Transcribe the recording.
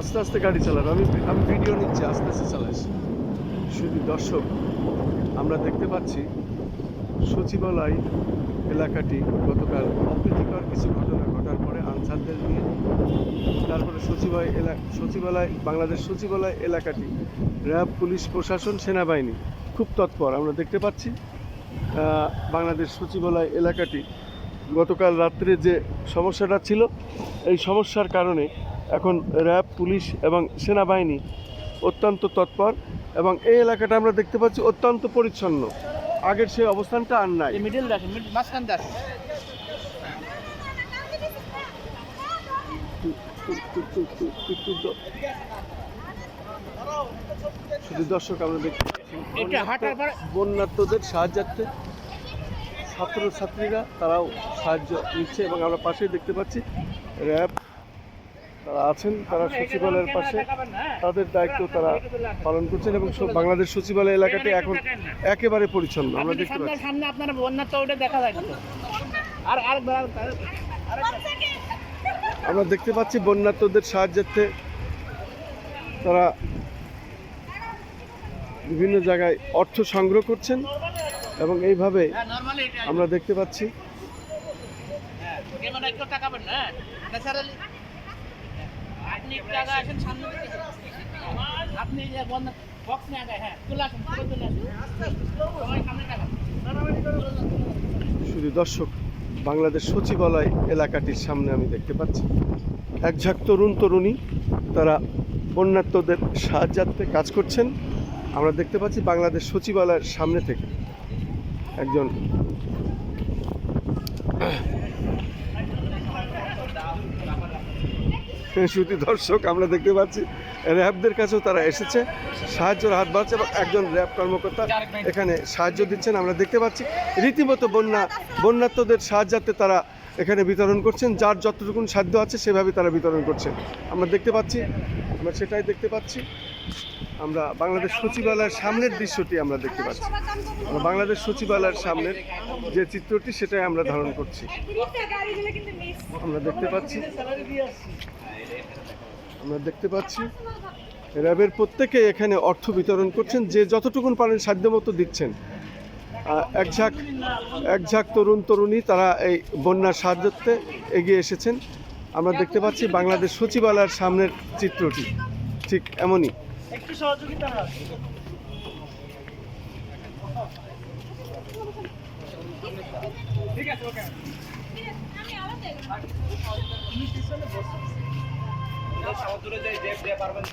আস্তে আস্তে গাড়ি চালাবে আমি আমি ভিডিও নিচ্ছি, আস্তে আস্তে চালাইস শুধু দর্শক, আমরা দেখতে পাচ্ছি সচিবালয় এলাকাটি গতকাল অপ্রীতিকর কিছু ঘটনা ঘটার পরে আনসারদের নিয়ে তারপরে সচিবালয় এলা সচিবালয়, বাংলাদেশ সচিবালয় এলাকাটি র্যাব, পুলিশ, প্রশাসন, সেনাবাহিনী খুব তৎপর। আমরা দেখতে পাচ্ছি বাংলাদেশ সচিবালয় এলাকাটি গতকাল রাত্রে যে সমস্যাটা ছিল, এই সমস্যার কারণে এখন র্যাব পুলিশ এবং সেনাবাহিনী অত্যন্ত তৎপর এবং এই এলাকাটা আমরা দেখতে পাচ্ছি অত্যন্ত পরিচ্ছন্ন। আগের সেই অবস্থানটা আর নাই। মিডিল শুধু দর্শক আমরা দেখতে বন্যার্থদের সাহায্যার্থে ছাত্রছাত্রীরা তারাও সাহায্য নিচ্ছে এবং আমরা পাশেই দেখতে পাচ্ছি র্যাব তারা আছেন তারা সচিবালয়ের পাশে। তাদের দায়িত্ব তারা পালন করছেন এবং সব বাংলাদেশ সচিবালয় এলাকাটি এখন একেবারে পরিচ্ছন্ন। আমরা দেখতে সামনে পাচ্ছি। সামনে আপনারা বন্যার তো ওটা দেখা যায় কিন্তু? আর আর আমরা দেখতে পাচ্ছি বন্যার্থদের সাহায্যার্থে তারা বিভিন্ন জায়গায় অর্থ সংগ্রহ করছেন এবং এইভাবে আমরা দেখতে পাচ্ছি। ক্যামেরা একটু না সামনে আপনি যে বন্ধ বক্স নিয়ে আগে হ্যাঁ আসুন শুধু দর্শক, বাংলাদেশ সচিবালয় এলাকাটির সামনে আমি দেখতে পাচ্ছি। এক ঝাঁক তরুণ তরুণী, তারা বন্যার্থদের সাহায্যার্থে কাজ করছেন। আমরা দেখতে পাচ্ছি বাংলাদেশ সচিবালয়ের সামনে থেকে একজন শুধু দর্শক আমরা দেখতে পাচ্ছি। র্যাবদের কাছেও তারা এসেছে। সাহায্যের হাত বাড়ছে এবং একজন র্যাব কর্মকর্তা এখানে সাহায্য দিচ্ছেন। আমরা দেখতে পাচ্ছি। রীতিমতো বন্যা, বন্যাত্মদের সাহায্যার্থে তারা এখানে বিতরণ করছেন, যার যতটুকুন সাধ্য আছে সেভাবে তারা বিতরণ করছেন আমরা দেখতে পাচ্ছি, আমরা সেটাই দেখতে পাচ্ছি। আমরা বাংলাদেশ সচিবালয়ের সামনের দৃশ্যটি আমরা দেখতে পাচ্ছি। বাংলাদেশ সচিবালয়ের সামনের যে চিত্রটি, সেটাই আমরা ধারণ করছি। আমরা দেখতে পাচ্ছি, আমরা দেখতে পাচ্ছি, র্যাবের প্রত্যেকে এখানে অর্থ বিতরণ করছেন, যে যতটুকুন পারেন সাধ্যমতো দিচ্ছেন। আহ, এক ঝাঁক এক ঝাঁক তরুণ তরুণী তারা এই বন্যার সাহায্যতে এগিয়ে এসেছেন। আমরা দেখতে পাচ্ছি বাংলাদেশ সচিবালয়ের সামনের চিত্রটি। ঠিক এমনই। একটু সহযোগিতা ঠিক আছে ওকে দূরে যাই যে পারবেন